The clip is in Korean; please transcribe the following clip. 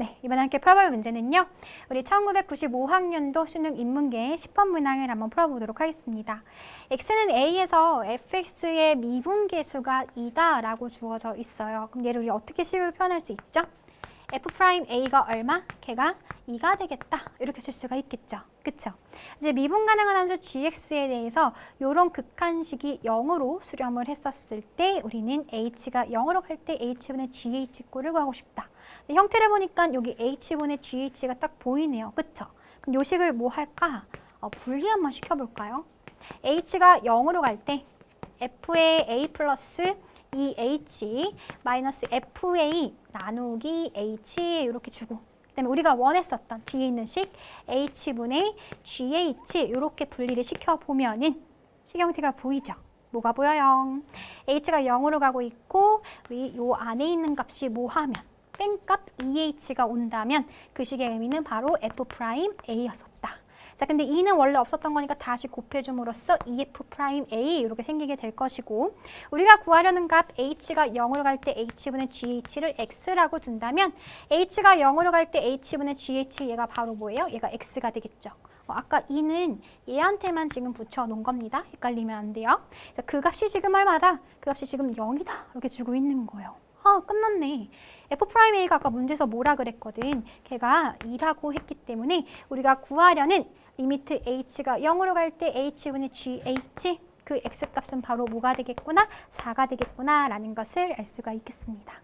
네, 이번에 함께 풀어볼 문제는요. 우리 1995학년도 수능 인문계 10번 문항을 한번 풀어보도록 하겠습니다. x는 a에서 fx의 미분계수가 2다 라고 주어져 있어요. 그럼 얘를 우리 어떻게 식으로 표현할 수 있죠? f'a가 얼마? 걔가 2가 되겠다. 이렇게 쓸 수가 있겠죠. 그쵸? 이제 미분 가능한 함수 gx에 대해서 이런 극한식이 0으로 수렴을 했었을 때 우리는 h가 0으로 갈 때 h분의 gh 꼴을 구하고 싶다. 형태를 보니까 여기 h분의gh가 딱 보이네요. 그쵸? 그럼 요 식을 뭐 할까? 어, 분리 한번 시켜볼까요? h가 0으로 갈 때 f의 a 플러스 2h 마이너스 fa 나누기 h 이렇게 주고 그다음에 우리가 원했었던 뒤에 있는 식 h분의 gh 이렇게 분리를 시켜보면은 식 형태가 보이죠? 뭐가 보여요? h가 0으로 가고 있고 요 안에 있는 값이 뭐 하면 뺀값 2h가 온다면 그 식의 의미는 바로 f'a였었다. 자, 근데 2는 원래 없었던 거니까 다시 곱해줌으로써 EF'A 이렇게 생기게 될 것이고 우리가 구하려는 값 H가 0으로 갈 때 H분의 GH를 X라고 둔다면 H가 0으로 갈 때 H분의 GH 얘가 바로 뭐예요? 얘가 X가 되겠죠. 어, 아까 2는 얘한테만 지금 붙여놓은 겁니다. 헷갈리면 안 돼요. 자, 그 값이 지금 얼마다? 그 값이 지금 0이다. 이렇게 주고 있는 거예요. 아, 끝났네. F'A가 아까 문제에서 뭐라 그랬거든. 걔가 2라고 했기 때문에 우리가 구하려는 리미트 h가 0으로 갈 때 h분의 gh 그 x값은 바로 뭐가 되겠구나? 4가 되겠구나 라는 것을 알 수가 있겠습니다.